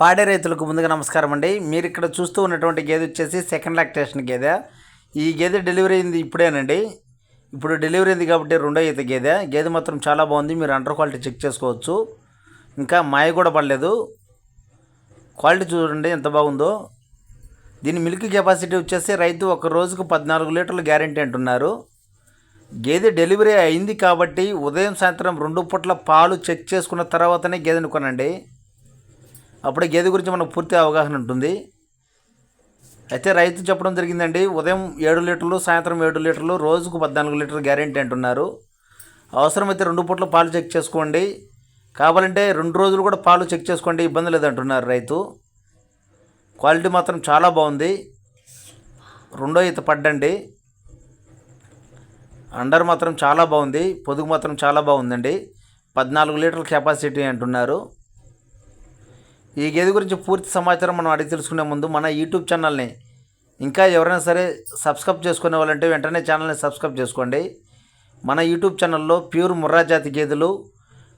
పాడే రైతులకు ముందుగా నమస్కారం అండి. మీరు ఇక్కడ చూస్తూ ఉన్నటువంటి గేదె వచ్చేసి సెకండ్ లాక్టేషన్ గేదె. ఈ గేదె డెలివరీ అయింది ఇప్పుడేనండి. ఇప్పుడు డెలివరీ అయింది కాబట్టి రెండో ఈత గేదె. గేదె మాత్రం చాలా బాగుంది. మీరు అండర్ క్వాలిటీ చెక్ చేసుకోవచ్చు. ఇంకా మాయ కూడా పడలేదు. క్వాలిటీ చూడండి ఎంత బాగుందో. దీని మిల్క్ కెపాసిటీ వచ్చేసి రైతు ఒక రోజుకు పద్నాలుగు లీటర్లు గ్యారంటీ అంటున్నారు. గేదె డెలివరీ అయింది కాబట్టి ఉదయం సాయంత్రం రెండు పూట్ల పాలు చెక్ చేసుకున్న తర్వాతనే గేదెను కొనండి. అప్పుడే గేదె గురించి మనకు పూర్తి అవగాహన ఉంటుంది. అయితే రైతు చెప్పడం జరిగిందండి ఉదయం ఏడు లీటర్లు సాయంత్రం ఏడు లీటర్లు రోజుకు పద్నాలుగు లీటర్లు గ్యారెంటీ అంటున్నారు. అవసరమైతే రెండు పూట్ల పాలు చెక్ చేసుకోండి. కావాలంటే రెండు రోజులు కూడా పాలు చెక్ చేసుకోండి ఇబ్బంది లేదంటున్నారు రైతు. క్వాలిటీ మాత్రం చాలా బాగుంది. రెండో ఈత పడ్డండి. అండర్ మాత్రం చాలా బాగుంది పొదుగు మాత్రం చాలా బాగుందండి. పద్నాలుగు లీటర్ల కెపాసిటీ అంటున్నారు. ఈ గేదె గురించి పూర్తి సమాచారం మనం అడిగి తెలుసుకునే ముందు మన యూట్యూబ్ ఛానల్ని ఇంకా ఎవరైనా సరే సబ్స్క్రైబ్ చేసుకునే వాళ్ళంటే వెంటనే ఛానల్ని సబ్స్క్రైబ్ చేసుకోండి. మన యూట్యూబ్ ఛానల్లో ప్యూర్ ముర్రా జాతి గేదెలు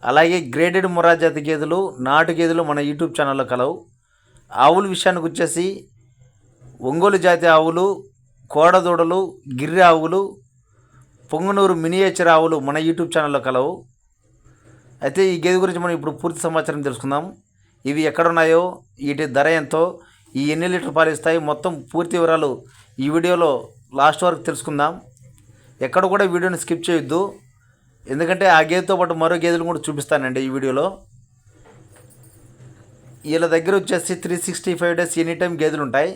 అలాగే గ్రేడెడ్ ముర్రా జాతి గేదెలు నాటు గేదెలు మన యూట్యూబ్ ఛానల్లో కలవు. ఆవుల విషయానికి వచ్చేసి ఒంగోలు జాతి ఆవులు కోడదూడలు గిర్రె ఆవులు పొంగనూరు మినియేచర్ ఆవులు మన యూట్యూబ్ ఛానల్లో కలవు. అయితే ఈ గేదె గురించి మనం ఇప్పుడు పూర్తి సమాచారం తెలుసుకుందాం. ఇవి ఎక్కడున్నాయో వీటి ధర ఎంతో ఈ ఎన్ని లీటర్ పాలు ఇస్తాయి మొత్తం పూర్తి వివరాలు ఈ వీడియోలో లాస్ట్ వరకు తెలుసుకుందాం. ఎక్కడ కూడా వీడియోని స్కిప్ చేయొద్దు. ఎందుకంటే ఆ గేదెతో పాటు మరో గేదెలు కూడా చూపిస్తానండి ఈ వీడియోలో. వీళ్ళ దగ్గర వచ్చేసి three sixty five days any time గేదెలు ఉంటాయి.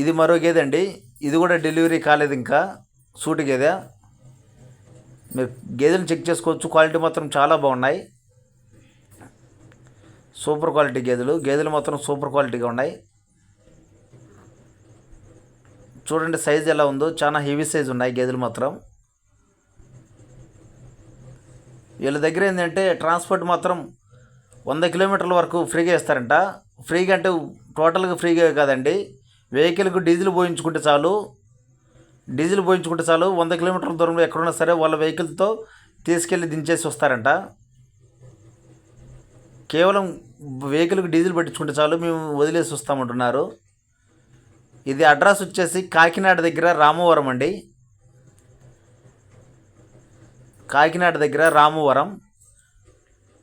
ఇది మరో గేదె అండి. ఇది కూడా డెలివరీ కాలేదు ఇంకా. సూటి గేదె. మీరు గేదెలు చెక్ చేసుకోవచ్చు. క్వాలిటీ మాత్రం చాలా బాగున్నాయి. సూపర్ క్వాలిటీ గేదెలు. గేదెలు మాత్రం సూపర్ క్వాలిటీగా ఉన్నాయి. చూడండి సైజ్ ఎలా ఉందో. చాలా హెవీ సైజ్ ఉన్నాయి గేదెలు మాత్రం. వీళ్ళ దగ్గర ఏంటంటే ట్రాన్స్పోర్ట్ మాత్రం వంద కిలోమీటర్ల వరకు ఫ్రీగా ఇస్తారంట. ఫ్రీగా అంటే టోటల్గా ఫ్రీగా కాదండి. వెహికల్కి డీజిల్ పోయించుకుంటే చాలు. డీజిల్ పోయించుకుంటే చాలు. వంద కిలోమీటర్ల దూరంలో ఎక్కడున్నా సరే వాళ్ళ వెహికల్తో తీసుకెళ్ళి దించేసి వస్తారంట. కేవలం వెహికల్కి డీజిల్ పట్టించుకుంటే చాలు మేము వదిలేసి వస్తామంటున్నారు. ఇది అడ్రస్ వచ్చేసి కాకినాడ దగ్గర రామవరం అండి. కాకినాడ దగ్గర రామవరం.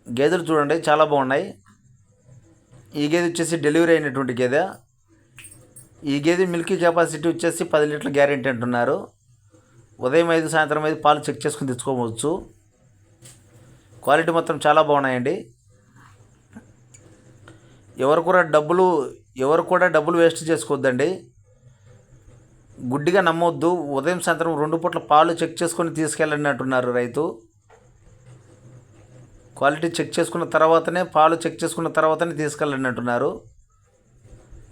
గేదెలు చూడండి చాలా బాగున్నాయి. ఈ గేదె వచ్చేసి డెలివరీ అయినటువంటి గేదె. ఈ గేదె మిల్క్ కెపాసిటీ వచ్చేసి పది లీటర్ల గ్యారెంటీ అంటున్నారు. ఉదయం ఐదు సాయంత్రం ఐదు పాలు చెక్ చేసుకుని తెచ్చుకోవచ్చు. క్వాలిటీ మొత్తం చాలా బాగున్నాయండి. ఎవరు కూడా డబ్బులు ఎవరు కూడా డబ్బులు వేస్ట్ చేసుకోవద్దండి. గుడ్డిగా నమ్మొద్దు. ఉదయం సాయంత్రం రెండు పూట్ల పాలు చెక్ చేసుకొని తీసుకెళ్ళండి అంటున్నారు రైతు. క్వాలిటీ చెక్ చేసుకున్న తర్వాతనే పాలు చెక్ చేసుకున్న తర్వాతనే తీసుకెళ్ళండి అంటున్నారు.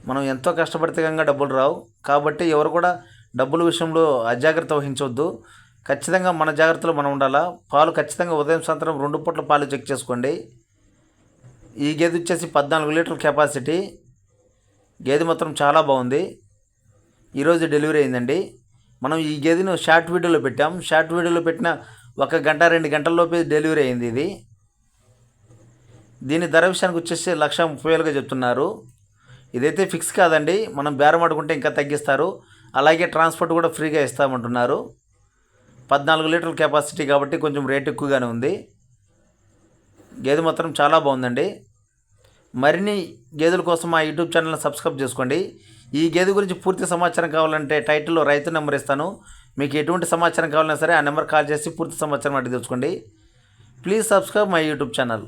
మనం ఎంతో కష్టపడితే కనుక డబ్బులు రావు. కాబట్టి ఎవరు కూడా డబ్బుల విషయంలో అజాగ్రత్త వహించవద్దు ఖచ్చితంగా మన జాగ్రత్తలో మనం ఉండాలా. పాలు ఖచ్చితంగా ఉదయం సాయంత్రం రెండు పూట్ల పాలు చెక్ చేసుకోండి. ఈ గేదె వచ్చేసి పద్నాలుగు లీటర్ల కెపాసిటీ. గేదె మాత్రం చాలా బాగుంది. ఈరోజు డెలివరీ అయిందండి. మనం ఈ గేదెను షార్ట్ వీడియోలో పెట్టాం. షార్ట్ వీడియోలో పెట్టిన ఒక గంట రెండు గంటల్లోపే డెలివరీ అయింది ఇది. దీని ధర విషయానికి వచ్చేసి లక్ష ముప్పై వేలుగా చెప్తున్నారు. ఇదైతే ఫిక్స్ కాదండి. మనం బేరం ఆడుకుంటే ఇంకా తగ్గిస్తారు. అలాగే ట్రాన్స్పోర్ట్ కూడా ఫ్రీగా ఇస్తామంటున్నారు. పద్నాలుగు లీటర్ల కెపాసిటీ కాబట్టి కొంచెం రేట్ ఎక్కువగానే ఉంది. గేదె మాత్రం చాలా బాగుందండి. మరిన్ని గేదెల కోసం మా యూట్యూబ్ ఛానల్ని సబ్స్క్రైబ్ చేసుకోండి. ఈ గేదె గురించి పూర్తి సమాచారం కావాలంటే టైటిల్లో రైతు నెంబర్ ఇస్తాను. మీకు ఎటువంటి సమాచారం కావాలన్నా సరే ఆ నెంబర్ కాల్ చేసి పూర్తి సమాచారం అడిగి తెలుసుకోండి. Please subscribe my YouTube channel.